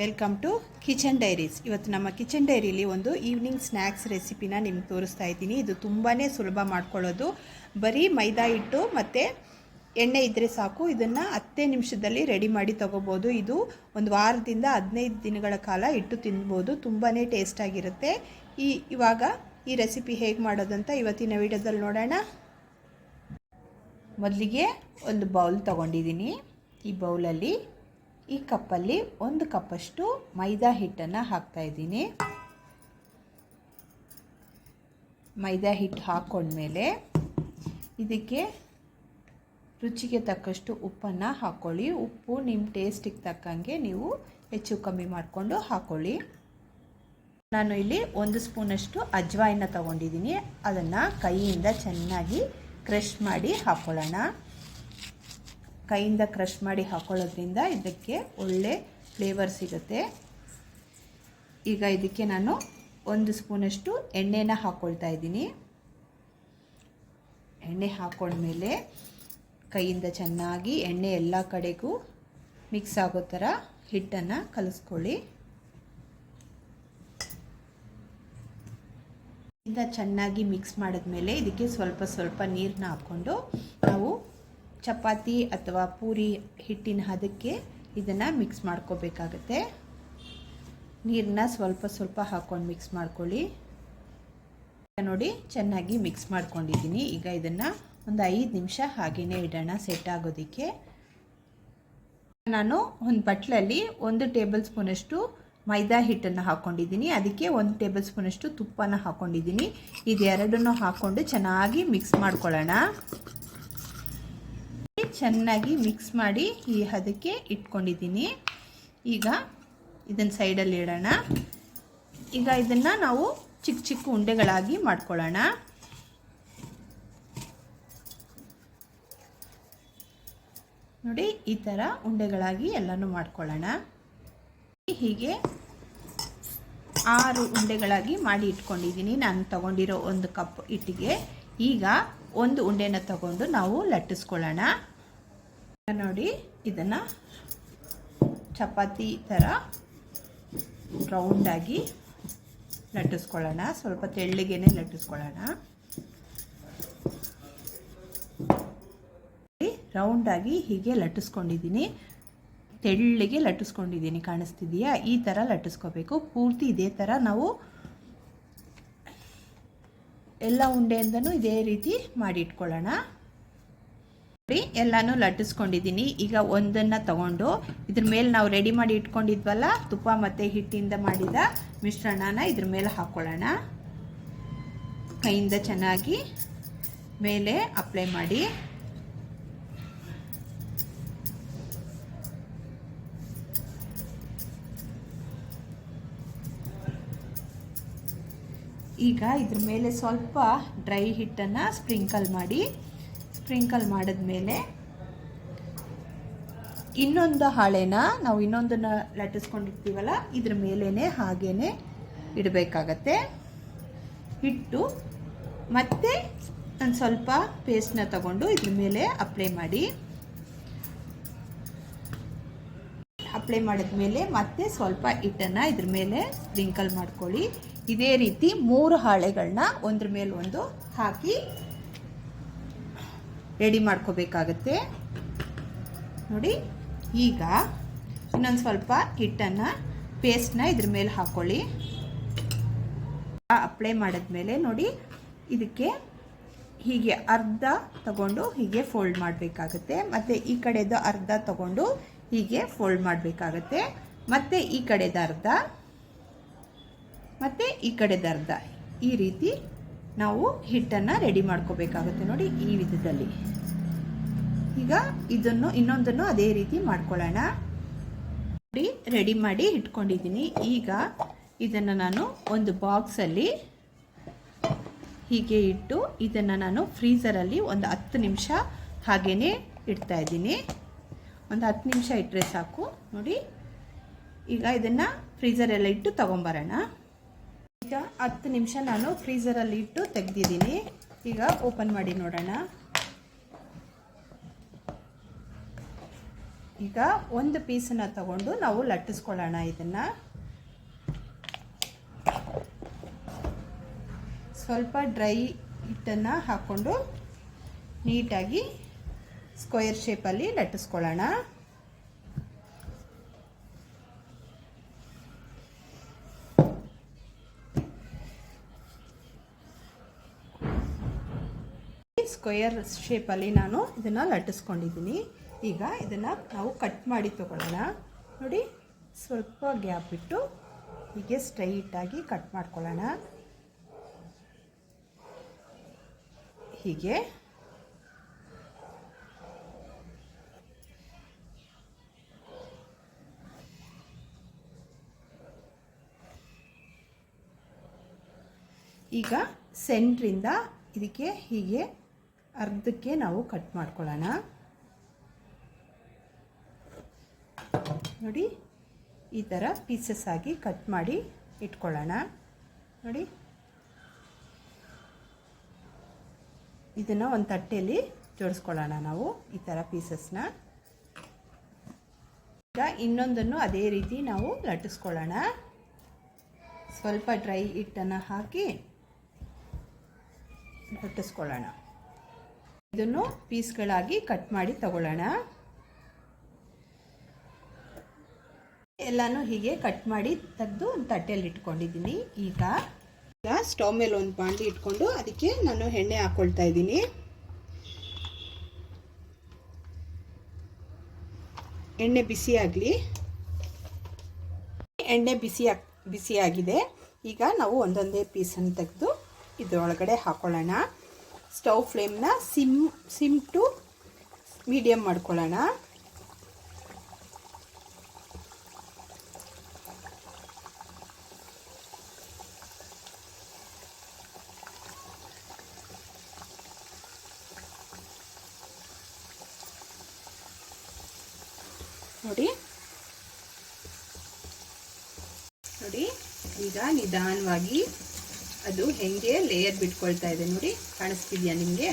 Welcome to kitchen diaries ಇವತ್ತು ನಮ್ಮ kitchen ಡೈರಿಲಿ ಒಂದು ಈವ್ನಿಂಗ್ ಸ್ನ್ಯಾಕ್ಸ್ ರೆಸಿಪಿನ ನಿಮ್ಗೆ ತೋರಿಸ್ತಾ ಇದ್ದೀನಿ. ಇದು ತುಂಬಾ ಸುಲಭ ಮಾಡ್ಕೊಳ್ಳೋದು. ಬರೀ ಮೈದಾ ಹಿಟ್ಟು ಮತ್ತು ಎಣ್ಣೆ ಇದ್ದರೆ ಸಾಕು. ಇದನ್ನು ಹತ್ತೇ ನಿಮಿಷದಲ್ಲಿ ರೆಡಿ ಮಾಡಿ ತೊಗೋಬೋದು. ಇದು ಒಂದು ವಾರದಿಂದ ಹದಿನೈದು ದಿನಗಳ ಕಾಲ ಇಟ್ಟು ತಿನ್ಬೋದು. ತುಂಬಾ ಟೇಸ್ಟಾಗಿರುತ್ತೆ ಈ ಇವಾಗ ಈ ರೆಸಿಪಿ ಹೇಗೆ ಮಾಡೋದಂತ ಇವತ್ತಿನ ವಿಡಿಯೋದಲ್ಲಿ ನೋಡೋಣ. ಮೊದಲಿಗೆ ಒಂದು ಬೌಲ್ ತೊಗೊಂಡಿದ್ದೀನಿ. ಈ ಬೌಲಲ್ಲಿ ಈ ಕಪ್ಪಲ್ಲಿ ಒಂದು ಕಪ್ಪಷ್ಟು ಮೈದಾ ಹಿಟ್ಟನ್ನು ಹಾಕ್ತಾ ಇದ್ದೀನಿ. ಮೈದಾ ಹಿಟ್ಟು ಹಾಕ್ಕೊಂಡ್ಮೇಲೆ ಇದಕ್ಕೆ ರುಚಿಗೆ ತಕ್ಕಷ್ಟು ಉಪ್ಪನ್ನು ಹಾಕ್ಕೊಳ್ಳಿ ಉಪ್ಪು ನಿಮ್ಮ ಟೇಸ್ಟಿಗೆ ತಕ್ಕಂಗೆ ನೀವು ಹೆಚ್ಚು ಕಮ್ಮಿ ಮಾಡಿಕೊಂಡು ಹಾಕ್ಕೊಳ್ಳಿ ನಾನು ಇಲ್ಲಿ ಒಂದು ಸ್ಪೂನಷ್ಟು ಅಜ್ವಾಯನ್ನ ತಗೊಂಡಿದ್ದೀನಿ. ಅದನ್ನು ಕೈಯಿಂದ ಚೆನ್ನಾಗಿ ಕ್ರಷ್ ಮಾಡಿ ಹಾಕ್ಕೊಳ್ಳೋಣ ಕೈಯಿಂದ ಕ್ರಷ್ ಮಾಡಿ ಹಾಕೊಳ್ಳೋದ್ರಿಂದ ಇದಕ್ಕೆ ಒಳ್ಳೆ ಫ್ಲೇವರ್ ಸಿಗುತ್ತೆ. ಈಗ ಇದಕ್ಕೆ ನಾನು ಒಂದು ಸ್ಪೂನಷ್ಟು ಎಣ್ಣೆನ ಹಾಕ್ಕೊಳ್ತಾ ಇದ್ದೀನಿ. ಎಣ್ಣೆ ಹಾಕ್ಕೊಂಡ್ಮೇಲೆ ಕೈಯಿಂದ ಚೆನ್ನಾಗಿ ಎಣ್ಣೆ ಎಲ್ಲ ಕಡೆಗೂ ಮಿಕ್ಸ್ ಆಗೋ ಥರ ಹಿಟ್ಟನ್ನು ಕಲಿಸ್ಕೊಳ್ಳಿ. ಇಂದ ಚೆನ್ನಾಗಿ ಮಿಕ್ಸ್ ಮಾಡಿದ್ಮೇಲೆ ಇದಕ್ಕೆ ಸ್ವಲ್ಪ ಸ್ವಲ್ಪ ನೀರನ್ನ ಹಾಕ್ಕೊಂಡು ನಾವು ಚಪಾತಿ ಅಥವಾ ಪೂರಿ ಹಿಟ್ಟಿನ ಹದಕ್ಕೆ ಇದನ್ನು ಮಿಕ್ಸ್ ಮಾಡ್ಕೋಬೇಕಾಗತ್ತೆ. ನೀರನ್ನ ಸ್ವಲ್ಪ ಸ್ವಲ್ಪ ಹಾಕ್ಕೊಂಡು ಮಿಕ್ಸ್ ಮಾಡ್ಕೊಳ್ಳಿ. ನೋಡಿ, ಚೆನ್ನಾಗಿ ಮಿಕ್ಸ್ ಮಾಡ್ಕೊಂಡಿದ್ದೀನಿ. ಈಗ ಇದನ್ನು ಒಂದು ಐದು ನಿಮಿಷ ಹಾಗೆಯೇ ಇಡೋಣ ಸೆಟ್ ಆಗೋದಕ್ಕೆ. ನಾನು ಒಂದು ಬಟ್ಲಲ್ಲಿ ಒಂದು ಟೇಬಲ್ ಸ್ಪೂನಷ್ಟು ಮೈದಾ ಹಿಟ್ಟನ್ನು ಹಾಕ್ಕೊಂಡಿದ್ದೀನಿ ಅದಕ್ಕೆ ಒಂದು ಟೇಬಲ್ ಸ್ಪೂನಷ್ಟು ತುಪ್ಪನ ಹಾಕ್ಕೊಂಡಿದ್ದೀನಿ ಇದೆರಡನ್ನೂ ಹಾಕ್ಕೊಂಡು ಚೆನ್ನಾಗಿ ಮಿಕ್ಸ್ ಮಾಡ್ಕೊಳ್ಳೋಣ. ಚೆನ್ನಾಗಿ ಮಿಕ್ಸ್ ಮಾಡಿ ಈ ಹದಕ್ಕೆ ಇಟ್ಕೊಂಡಿದ್ದೀನಿ. ಈಗ ಇದನ್ನು ಸೈಡಲ್ಲಿ ಇಡೋಣ. ಈಗ ಇದನ್ನು ನಾವು ಚಿಕ್ಕ ಚಿಕ್ಕ ಉಂಡೆಗಳಾಗಿ ಮಾಡ್ಕೊಳ್ಳೋಣ. ನೋಡಿ, ಈ ಥರ ಉಂಡೆಗಳಾಗಿ ಎಲ್ಲನೂ ಮಾಡ್ಕೊಳ್ಳೋಣ. ಹೀಗೆ ಆರು ಉಂಡೆಗಳಾಗಿ ಮಾಡಿ ಇಟ್ಕೊಂಡಿದ್ದೀನಿ. ನಾನು ತಗೊಂಡಿರೋ ಒಂದು ಕಪ್ ಹಿಟ್ಟಿಗೆ. ಈಗ ಒಂದು ಉಂಡೆನ ತಗೊಂಡು ನಾವು ಲಟ್ಟಿಸ್ಕೊಳ್ಳೋಣ. ನೋಡಿ, ಇದನ್ನು ಚಪಾತಿ ಥರ ರೌಂಡಾಗಿ ಲಟ್ಟಿಸ್ಕೊಳ್ಳೋಣ ಸ್ವಲ್ಪ ತೆಳ್ಳಗೇನೆ ಲಟ್ಟಿಸ್ಕೊಳ್ಳೋಣ ರೌಂಡಾಗಿ ಹೀಗೆ ಲಟ್ಟಿಸ್ಕೊಂಡಿದ್ದೀನಿ. ತೆಳ್ಳಗೆ ಲಟ್ಟಿಸ್ಕೊಂಡಿದ್ದೀನಿ, ಕಾಣಿಸ್ತಿದೆಯಾ? ಈ ಥರ ಲಟ್ಟಿಸ್ಕೋಬೇಕು. ಪೂರ್ತಿ ಇದೇ ಥರ ನಾವು ಎಲ್ಲ ಉಂಡೆಯಿಂದನೂ ಇದೇ ರೀತಿ ಮಾಡಿ ಇಟ್ಕೊಳ್ಳೋಣ ನೋಡಿ ಎಲ್ಲನೂ ಲಟ್ಟಿಸ್ಕೊಂಡಿದ್ದೀನಿ. ಈಗ ಒಂದನ್ನು ತಗೊಂಡು ಇದ್ರ ಮೇಲೆ ನಾವು ರೆಡಿ ಮಾಡಿ ಇಟ್ಕೊಂಡಿದ್ವಲ್ಲ, ತುಪ್ಪ ಮತ್ತು ಹಿಟ್ಟಿಂದ ಮಾಡಿದ ಮಿಶ್ರಣನ ಇದ್ರ ಮೇಲೆ ಹಾಕ್ಕೊಳ್ಳೋಣ ಕೈಯಿಂದ ಚೆನ್ನಾಗಿ ಮೇಲೆ ಅಪ್ಲೈ ಮಾಡಿ. ಈಗ ಇದ್ರ ಮೇಲೆ ಸ್ವಲ್ಪ ಡ್ರೈ ಹಿಟ್ಟನ್ನು ಸ್ಪ್ರಿಂಕಲ್ ಮಾಡಿ. ಸ್ಪ್ರಿಂಕಲ್ ಮಾಡಿದ್ಮೇಲೆ ಇನ್ನೊಂದು ಹಾಳೆನ ನಾವು ಇನ್ನೊಂದನ್ನ ಲಟ್ಟಿಸ್ಕೊಂಡಿರ್ತೀವಲ್ಲ, ಇದ್ರ ಮೇಲೇ ಹಾಗೇ ಇಡಬೇಕಾಗತ್ತೆ. ಇಟ್ಟು ಮತ್ತೆ ಒಂದು ಸ್ವಲ್ಪ ಪೇಸ್ಟ್ನ ತಗೊಂಡು ಇದ್ರ ಮೇಲೆ ಅಪ್ಲೈ ಮಾಡಿ. ಅಪ್ಲೈ ಮಾಡಿದ ಮೇಲೆ ಮತ್ತೆ ಸ್ವಲ್ಪ ಹಿಟ್ಟನ್ನು ಇದ್ರ ಮೇಲೆ ಸ್ಪ್ರಿಂಕಲ್ ಮಾಡ್ಕೊಳ್ಳಿ. ಇದೇ ರೀತಿ ಮೂರು ಹಾಳೆಗಳನ್ನ ಒಂದ್ರ ಮೇಲೆ ಒಂದು ಹಾಕಿ ರೆಡಿ ಮಾಡ್ಕೋಬೇಕಾಗತ್ತೆ. ನೋಡಿ, ಈಗ ಇನ್ನೊಂದು ಸ್ವಲ್ಪ ಹಿಟ್ಟನ್ನು, ಪೇಸ್ಟ್ನ ಇದ್ರ ಮೇಲೆ ಹಾಕ್ಕೊಳ್ಳಿ ಅಪ್ಲೈ ಮಾಡಿದ್ಮೇಲೆ ನೋಡಿ, ಇದಕ್ಕೆ ಹೀಗೆ ಅರ್ಧ ತಗೊಂಡು ಹೀಗೆ ಫೋಲ್ಡ್ ಮಾಡಬೇಕಾಗತ್ತೆ. ಮತ್ತು ಈ ಕಡೆದು ಅರ್ಧ ತಗೊಂಡು ಹೀಗೆ ಫೋಲ್ಡ್ ಮಾಡಬೇಕಾಗತ್ತೆ. ಮತ್ತು ಈ ಕಡೆದ ಅರ್ಧ, ಮತ್ತು ಈ ಕಡೆದ ಅರ್ಧ. ಈ ರೀತಿ ನಾವು ಹಿಟ್ಟನ್ನು ರೆಡಿ ಮಾಡ್ಕೋಬೇಕಾಗುತ್ತೆ ನೋಡಿ ಈ ವಿಧದಲ್ಲಿ. ಈಗ ಇದನ್ನು ಇನ್ನೊಂದನ್ನು ಅದೇ ರೀತಿ ಮಾಡ್ಕೊಳ್ಳೋಣ. ನೋಡಿ ರೆಡಿ ಮಾಡಿ ಇಟ್ಕೊಂಡಿದ್ದೀನಿ. ಈಗ ಇದನ್ನು ನಾನು ಒಂದು ಬಾಕ್ಸಲ್ಲಿ ಹೀಗೆ ಇಟ್ಟು ಇದನ್ನು ನಾನು ಫ್ರೀಸರಲ್ಲಿ ಒಂದು ಹತ್ತು ನಿಮಿಷ ಹಾಗೆಯೇ ಇಡ್ತಾ ಇದ್ದೀನಿ. ಒಂದು ಹತ್ತು ನಿಮಿಷ ಇಟ್ಟರೆ ಸಾಕು. ನೋಡಿ, ಈಗ ಇದನ್ನು ಫ್ರೀಸರೆಲ್ಲ ಇಟ್ಟು ತೊಗೊಂಬರೋಣ. ಈಗ ಹತ್ತು ನಿಮಿಷ ನಾನು ಫ್ರೀಸರಲ್ಲಿ ಇಟ್ಟು ತೆಗೆದಿದ್ದೀನಿ. ಈಗ ಓಪನ್ ಮಾಡಿ ನೋಡೋಣ. ಈಗ ಒಂದು ಪೀಸನ್ನು ತಗೊಂಡು ನಾವು ಲಟ್ಟಿಸ್ಕೊಳ್ಳೋಣ ಇದನ್ನು. ಸ್ವಲ್ಪ ಡ್ರೈ ಹಿಟ್ಟನ್ನು ಹಾಕ್ಕೊಂಡು ನೀಟಾಗಿ ಸ್ಕ್ವೇರ್ ಶೇಪಲ್ಲಿ ಲಟ್ಟಿಸ್ಕೊಳ್ಳೋಣ. ಸ್ಕ್ವೇರ್ ಶೇಪಲ್ಲಿ ನಾನು ಇದನ್ನು ಲಟ್ಟಿಸ್ಕೊಂಡಿದ್ದೀನಿ. ಈಗ ಇದನ್ನು ನಾವು ಕಟ್ ಮಾಡಿ ತೊಗೊಳ್ಳೋಣ. ನೋಡಿ, ಸ್ವಲ್ಪ ಗ್ಯಾಪ್ ಬಿಟ್ಟು ಹೀಗೆ ಸ್ಟ್ರೈಟಾಗಿ ಕಟ್ ಮಾಡ್ಕೊಳ್ಳೋಣ. ಹೀಗೆ. ಈಗ ಸೆಂಟ್ರಿಂದ ಇದಕ್ಕೆ ಹೀಗೆ ಅರ್ಧಕ್ಕೆ ನಾವು ಕಟ್ ಮಾಡ್ಕೊಳ್ಳೋಣ. ನೋಡಿ, ಈ ಥರ ಪೀಸಸ್ ಆಗಿ ಕಟ್ ಮಾಡಿ ಇಟ್ಕೊಳ್ಳೋಣ. ನೋಡಿ, ಇದನ್ನು ಒಂದು ತಟ್ಟೆಯಲ್ಲಿ ಜೋಡಿಸ್ಕೊಳ್ಳೋಣ ನಾವು ಈ ಥರ ಪೀಸಸ್ನ ಈಗ ಇನ್ನೊಂದನ್ನು ಅದೇ ರೀತಿ ನಾವು ಲಟ್ಟಿಸ್ಕೊಳ್ಳೋಣ. ಸ್ವಲ್ಪ ಡ್ರೈ ಹಿಟ್ಟನ್ನು ಹಾಕಿ ಲಟ್ಟಿಸ್ಕೊಳ್ಳೋಣ. ಇದನ್ನು ಪೀಸ್ಗಳಾಗಿ ಕಟ್ ಮಾಡಿ ತಗೊಳ್ಳೋಣ. ಎಲ್ಲನೂ ಹೀಗೆ ಕಟ್ ಮಾಡಿ ತೆಗೆದು ಒಂದು ತಟ್ಟೆಯಲ್ಲಿ ಇಟ್ಕೊಂಡಿದ್ದೀನಿ. ಈಗ ಈಗ ಸ್ಟವ್ ಮೇಲೆ ಒಂದು ಬಾಂಡಿ ಇಟ್ಕೊಂಡು ಅದಕ್ಕೆ ನಾನು ಎಣ್ಣೆ ಹಾಕ್ಕೊಳ್ತಾ ಇದ್ದೀನಿ. ಎಣ್ಣೆ ಬಿಸಿ ಆಗಲಿ. ಎಣ್ಣೆ ಬಿಸಿ ಬಿಸಿಯಾಗಿದೆ ಈಗ ನಾವು ಒಂದೊಂದೇ ಪೀಸನ್ನು ತೆಗೆದು ಇದರೊಳಗಡೆ ಹಾಕೊಳ್ಳೋಣ. ಸ್ಟವ್ ಫ್ಲೇಮ್ನ ಸಿಮ್ ಸಿಮ್ ಟು ಮೀಡಿಯಮ್ ಮಾಡ್ಕೊಳ್ಳೋಣ. ನೋಡಿ. ನೋಡಿ ಈಗ ನಿಧಾನವಾಗಿ ಅದು ಹೆಂಗೆ ಲೇಯರ್ ಬಿಟ್ಕೊಳ್ತಾ ಇದೆ ನೋಡಿ, ಕಾಣಿಸ್ತಿದ್ಯಾ ನಿಮಗೆ?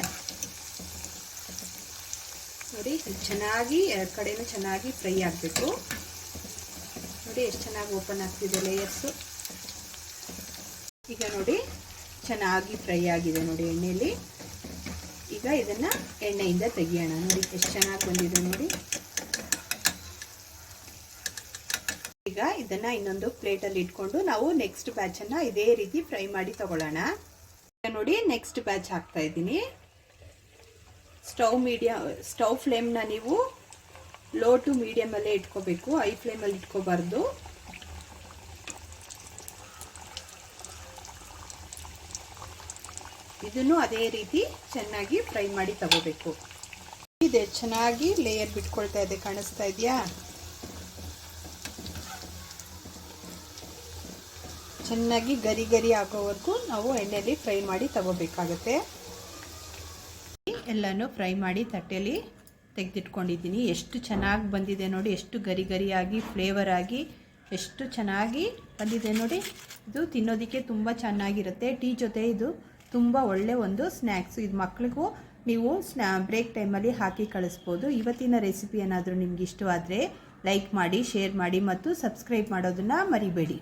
ನೋಡಿ ಚೆನ್ನಾಗಿ ಎರಡು ಕಡೆಯೂ ಚೆನ್ನಾಗಿ ಫ್ರೈ ಆಗಬೇಕು. ನೋಡಿ, ಎಷ್ಟು ಚೆನ್ನಾಗಿ ಓಪನ್ ಆಗ್ತಿದೆ ಲೇಯರ್ಸು ಈಗ ನೋಡಿ, ಚೆನ್ನಾಗಿ ಫ್ರೈ ಆಗಿದೆ ನೋಡಿ ಎಣ್ಣೆಯಲ್ಲಿ ಈಗ ಇದನ್ನು ಎಣ್ಣೆಯಿಂದ ತೆಗಿಯೋಣ. ನೋಡಿ, ಎಷ್ಟು ಚೆನ್ನಾಗಿ ಬಂದಿದೆ ನೋಡಿ ಈಗ ಇದನ್ನ ಇನ್ನೊಂದು ಪ್ಲೇಟಲ್ಲಿ ಇಟ್ಕೊಂಡು ನಾವು ನೆಕ್ಸ್ಟ್ ಬ್ಯಾಚನ್ನು ಇದೇ ರೀತಿ ಫ್ರೈ ಮಾಡಿ ತಗೊಳ್ಳೋಣ. ನೋಡಿ ನೆಕ್ಸ್ಟ್ ಬ್ಯಾಚ್ ಹಾಕ್ತಾ ಇದ್ದೀನಿ. ಸ್ಟವ್ ಮೀಡಿಯಮ್ ಸ್ಟವ್ ಫ್ಲೇಮ್ನ ನೀವು ಲೋ ಟು ಮೀಡಿಯಮಲ್ಲೇ ಇಟ್ಕೋಬೇಕು. ಐ ಫ್ಲೇಮಲ್ಲಿ ಇಟ್ಕೋಬಾರ್ದು. ಇದನ್ನು ಅದೇ ರೀತಿ ಚೆನ್ನಾಗಿ ಫ್ರೈ ಮಾಡಿ ತಗೋಬೇಕು. ಇದೆ ಚೆನ್ನಾಗಿ ಲೇಯರ್ ಬಿಟ್ಕೊಳ್ತಾ ಇದೆ, ಕಾಣಿಸ್ತಾ ಇದೆಯಾ? ಚೆನ್ನಾಗಿ ಗರಿ ಗರಿ ಆಗೋವರೆಗೂ ನಾವು ಎಣ್ಣೆಯಲ್ಲಿ ಫ್ರೈ ಮಾಡಿ ತಗೋಬೇಕಾಗತ್ತೆ. ಎಲ್ಲನೂ ಫ್ರೈ ಮಾಡಿ ತಟ್ಟೆಯಲ್ಲಿ ತೆಗೆದಿಟ್ಕೊಂಡಿದ್ದೀನಿ. ಎಷ್ಟು ಚೆನ್ನಾಗಿ ಬಂದಿದೆ ನೋಡಿ, ಎಷ್ಟು ಗರಿ ಗರಿಯಾಗಿ ಫ್ಲೇವರ್ ಆಗಿ, ಎಷ್ಟು ಚೆನ್ನಾಗಿ ಬಂದಿದೆ ನೋಡಿ. ಇದು ತಿನ್ನೋದಕ್ಕೆ ತುಂಬ ಚೆನ್ನಾಗಿರುತ್ತೆ. ಟೀ ಜೊತೆ ಇದು ತುಂಬ ಒಳ್ಳೆ ಒಂದು ಸ್ನ್ಯಾಕ್ಸು ಇದು ಮಕ್ಕಳಿಗೂ ನೀವು ಸ್ನಾ, ಬ್ರೇಕ್ ಟೈಮಲ್ಲಿ ಹಾಕಿ ಕಳಿಸ್ಬೋದು. ಇವತ್ತಿನ ರೆಸಿಪಿ ಏನಾದರೂ ನಿಮ್ಗೆ ಇಷ್ಟವಾದರೆ ಲೈಕ್ ಮಾಡಿ, ಶೇರ್ ಮಾಡಿ ಮತ್ತು ಸಬ್ಸ್ಕ್ರೈಬ್ ಮಾಡೋದನ್ನು ಮರಿಬೇಡಿ.